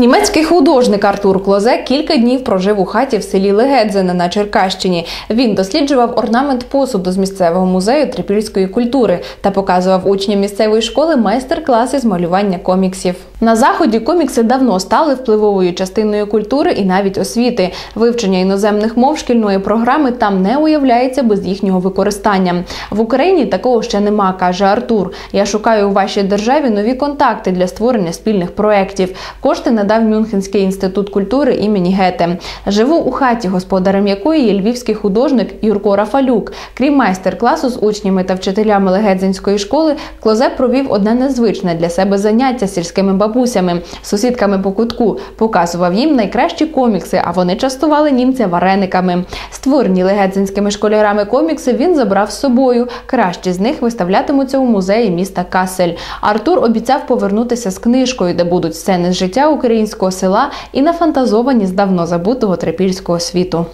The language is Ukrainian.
Німецький художник Артур Клозе кілька днів прожив у хаті в селі Легедзене на Черкащині. Він досліджував орнамент посуду з місцевого музею трипільської культури та показував учням місцевої школи майстер-класи з малювання коміксів. На заході комікси давно стали впливовою частиною культури і навіть освіти. Вивчення іноземних мов шкільної програми там не уявляється без їхнього використання. В Україні такого ще нема, каже Артур. Я шукаю у вашій державі нові контакти для створення спільних проєктів. Кошти надав Мюнхенський інститут культури імені Гете. Живу у хаті, господарем якої є львівський художник Юрко Рафалюк. Крім майстер-класу з учнями та вчителями Легедзинської школи, Клозе провів одне незвичне для себе заняття з сільськими бабусями, сусідками по кутку. Показував їм найкращі комікси, а вони частували німця варениками. Створені легедзинськими школярами комікси він забрав з собою. Кращі з них виставлятимуться у музеї міста Касель. Артур обіцяв повернутися з книжкою, де будуть сцени з життя українського села і нафантазовані з давно забутого трипільського світу.